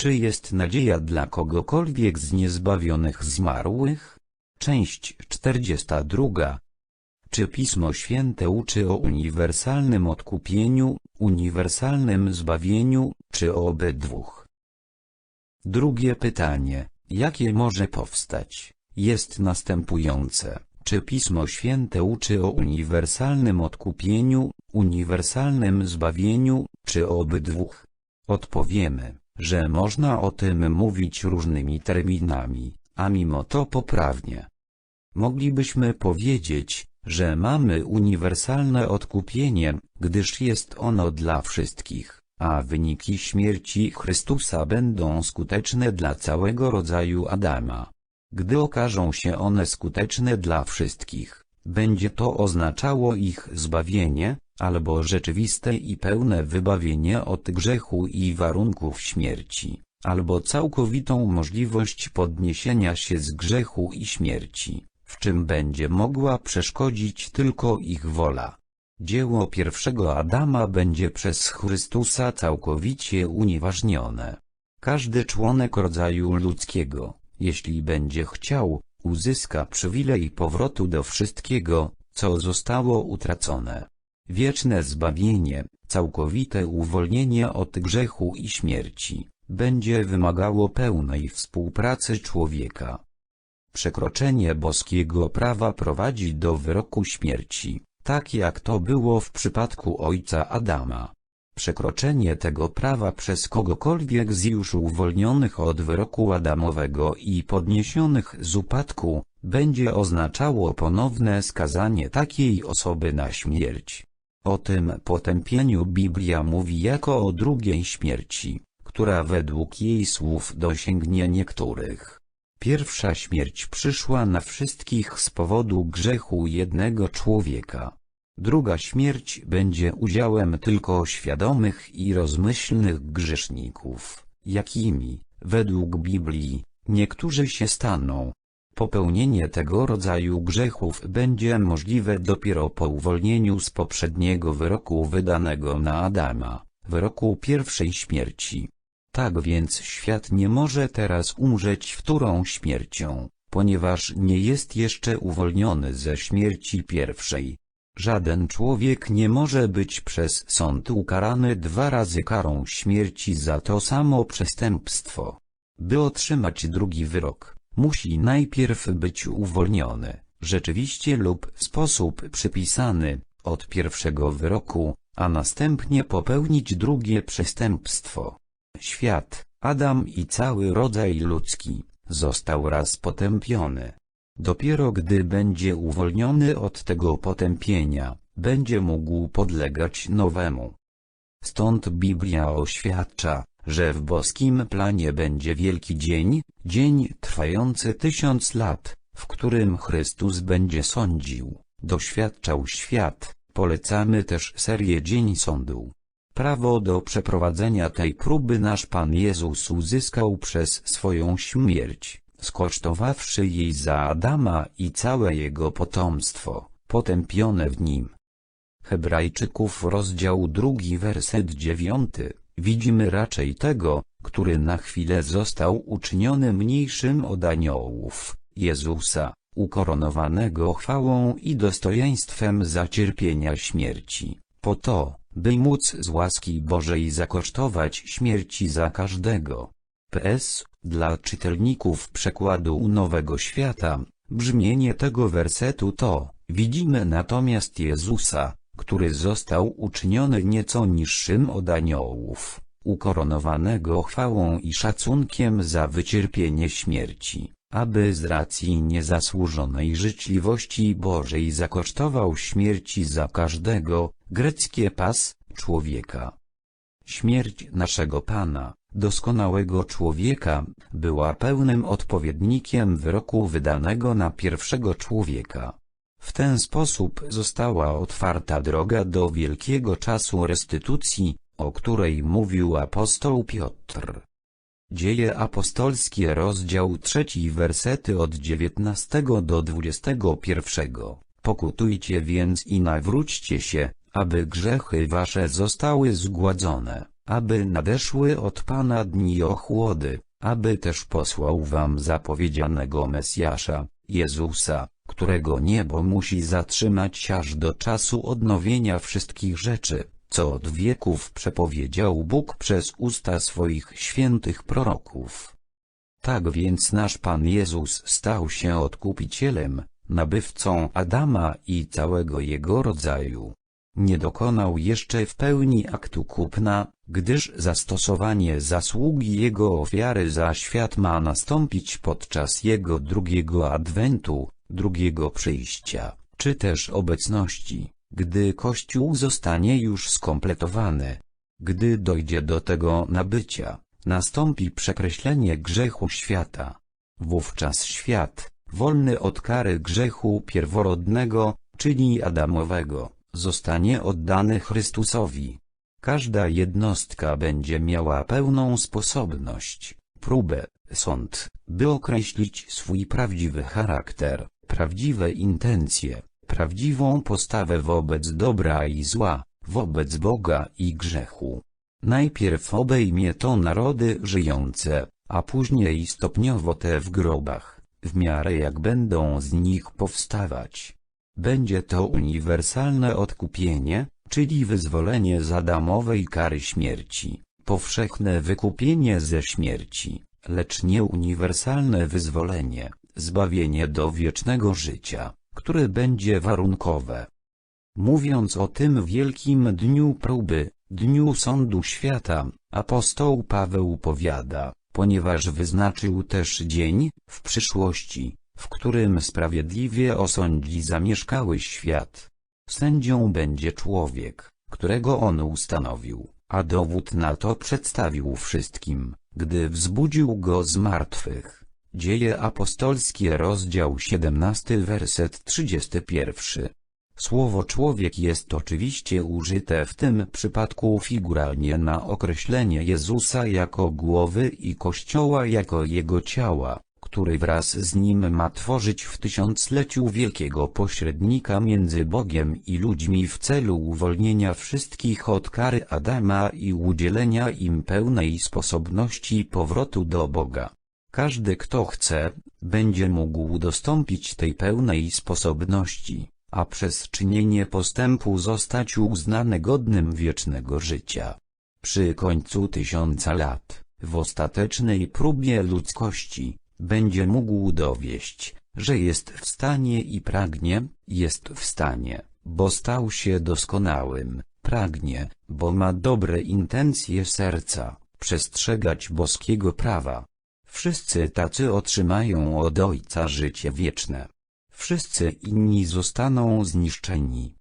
Czy jest nadzieja dla kogokolwiek z niezbawionych zmarłych? Część 42. Czy Pismo Święte uczy o uniwersalnym odkupieniu, uniwersalnym zbawieniu, czy o obydwóch? Drugie pytanie, jakie może powstać, jest następujące. Czy Pismo Święte uczy o uniwersalnym odkupieniu, uniwersalnym zbawieniu, czy o obydwóch? Odpowiemy, że można o tym mówić różnymi terminami, a mimo to poprawnie. Moglibyśmy powiedzieć, że mamy uniwersalne odkupienie, gdyż jest ono dla wszystkich, a wyniki śmierci Chrystusa będą skuteczne dla całego rodzaju Adama. Gdy okażą się one skuteczne dla wszystkich, będzie to oznaczało ich zbawienie, albo rzeczywiste i pełne wybawienie od grzechu i warunków śmierci, albo całkowitą możliwość podniesienia się z grzechu i śmierci, w czym będzie mogła przeszkodzić tylko ich wola. Dzieło pierwszego Adama będzie przez Chrystusa całkowicie unieważnione. Każdy członek rodzaju ludzkiego, jeśli będzie chciał, uzyska przywilej powrotu do wszystkiego, co zostało utracone. Wieczne zbawienie, całkowite uwolnienie od grzechu i śmierci, będzie wymagało pełnej współpracy człowieka. Przekroczenie boskiego prawa prowadzi do wyroku śmierci, tak jak to było w przypadku ojca Adama. Przekroczenie tego prawa przez kogokolwiek z już uwolnionych od wyroku Adamowego i podniesionych z upadku, będzie oznaczało ponowne skazanie takiej osoby na śmierć. O tym potępieniu Biblia mówi jako o drugiej śmierci, która według jej słów dosięgnie niektórych. Pierwsza śmierć przyszła na wszystkich z powodu grzechu jednego człowieka. Druga śmierć będzie udziałem tylko świadomych i rozmyślnych grzeszników, jakimi, według Biblii, niektórzy się staną. Popełnienie tego rodzaju grzechów będzie możliwe dopiero po uwolnieniu z poprzedniego wyroku wydanego na Adama, wyroku pierwszej śmierci. Tak więc świat nie może teraz umrzeć wtórą śmiercią, ponieważ nie jest jeszcze uwolniony ze śmierci pierwszej. Żaden człowiek nie może być przez sąd ukarany dwa razy karą śmierci za to samo przestępstwo. By otrzymać drugi wyrok, musi najpierw być uwolniony, rzeczywiście lub w sposób przypisany, od pierwszego wyroku, a następnie popełnić drugie przestępstwo. Świat, Adam i cały rodzaj ludzki, został raz potępiony. Dopiero gdy będzie uwolniony od tego potępienia, będzie mógł podlegać nowemu. Stąd Biblia oświadcza, że w boskim planie będzie wielki dzień, dzień trwający tysiąc lat, w którym Chrystus będzie sądził, doświadczał świat. Polecamy też serię Dzień Sądu. Prawo do przeprowadzenia tej próby nasz Pan Jezus uzyskał przez swoją śmierć, skosztowawszy jej za Adama i całe jego potomstwo, potępione w nim. Hebrajczyków rozdział drugi werset dziewiąty, widzimy raczej tego, który na chwilę został uczyniony mniejszym od aniołów, Jezusa, ukoronowanego chwałą i dostojeństwem za cierpienia śmierci, po to, by móc z łaski Bożej zakosztować śmierci za każdego. PS, dla czytelników przekładu Nowego Świata, brzmienie tego wersetu to, widzimy natomiast Jezusa, który został uczyniony nieco niższym od aniołów, ukoronowanego chwałą i szacunkiem za wycierpienie śmierci, aby z racji niezasłużonej życzliwości Bożej zakosztował śmierci za każdego, greckie pas, człowieka. Śmierć naszego Pana, doskonałego człowieka, była pełnym odpowiednikiem wyroku wydanego na pierwszego człowieka. W ten sposób została otwarta droga do wielkiego czasu restytucji, o której mówił apostoł Piotr. Dzieje apostolskie rozdział trzeci wersety od 19 do 21. Pokutujcie więc i nawróćcie się, aby grzechy wasze zostały zgładzone, aby nadeszły od Pana dni ochłody, aby też posłał wam zapowiedzianego Mesjasza, Jezusa, którego niebo musi zatrzymać aż do czasu odnowienia wszystkich rzeczy, co od wieków przepowiedział Bóg przez usta swoich świętych proroków. Tak więc nasz Pan Jezus stał się odkupicielem, nabywcą Adama i całego jego rodzaju. Nie dokonał jeszcze w pełni aktu kupna, gdyż zastosowanie zasługi jego ofiary za świat ma nastąpić podczas jego drugiego adwentu, drugiego przyjścia, czy też obecności, gdy Kościół zostanie już skompletowany. Gdy dojdzie do tego nabycia, nastąpi przekreślenie grzechu świata. Wówczas świat, wolny od kary grzechu pierworodnego, czyli Adamowego, zostanie oddany Chrystusowi. Każda jednostka będzie miała pełną sposobność, próbę, sąd, by określić swój prawdziwy charakter, prawdziwe intencje, prawdziwą postawę wobec dobra i zła, wobec Boga i grzechu. Najpierw obejmie to narody żyjące, a później stopniowo te w grobach, w miarę jak będą z nich powstawać. Będzie to uniwersalne odkupienie, czyli wyzwolenie z Adamowej kary śmierci, powszechne wykupienie ze śmierci, lecz nie uniwersalne wyzwolenie, zbawienie do wiecznego życia, które będzie warunkowe. Mówiąc o tym wielkim dniu próby, dniu sądu świata, apostoł Paweł powiada, ponieważ wyznaczył też dzień, w przyszłości, w którym sprawiedliwie osądzi zamieszkały świat. Sędzią będzie człowiek, którego on ustanowił, a dowód na to przedstawił wszystkim, gdy wzbudził go z martwych. Dzieje apostolskie rozdział 17 werset 31 Słowo człowiek jest oczywiście użyte w tym przypadku figuralnie na określenie Jezusa jako głowy i Kościoła jako jego ciała, który wraz z nim ma tworzyć w tysiącleciu wielkiego pośrednika między Bogiem i ludźmi w celu uwolnienia wszystkich od kary Adama i udzielenia im pełnej sposobności powrotu do Boga. Każdy kto chce, będzie mógł dostąpić tej pełnej sposobności a przez czynienie postępu zostać uznany godnym wiecznego życia. Przy końcu tysiąca lat, w ostatecznej próbie ludzkości, będzie mógł dowieść, że jest w stanie i pragnie, jest w stanie, bo stał się doskonałym, pragnie, bo ma dobre intencje serca, przestrzegać boskiego prawa. Wszyscy tacy otrzymają od Ojca życie wieczne wszyscy inni zostaną zniszczeni.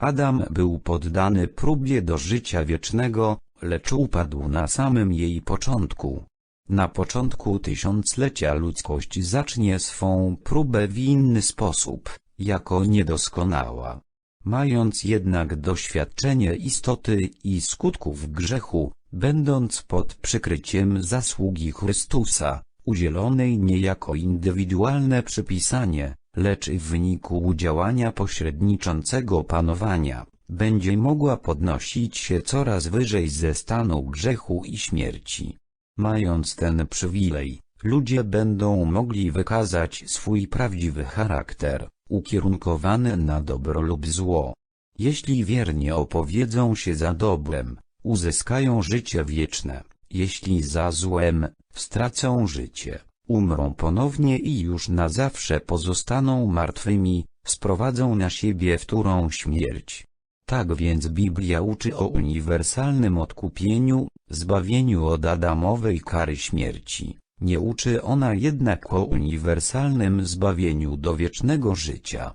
Adam był poddany próbie do życia wiecznego, lecz upadł na samym jej początku. Na początku tysiąclecia ludzkość zacznie swą próbę w inny sposób, jako niedoskonała. Mając jednak doświadczenie istoty i skutków grzechu, będąc pod przykryciem zasługi Chrystusa, udzielonej nie jako indywidualne przypisanie, lecz w wyniku działania pośredniczącego panowania, będzie mogła podnosić się coraz wyżej ze stanu grzechu i śmierci. Mając ten przywilej, ludzie będą mogli wykazać swój prawdziwy charakter, ukierunkowany na dobro lub zło. Jeśli wiernie opowiedzą się za dobrem, uzyskają życie wieczne, jeśli za złem, stracą życie umrą ponownie i już na zawsze pozostaną martwymi, sprowadzą na siebie wtórą śmierć. Tak więc Biblia uczy o uniwersalnym odkupieniu, zbawieniu od Adamowej kary śmierci. Nie uczy ona jednak o uniwersalnym zbawieniu do wiecznego życia.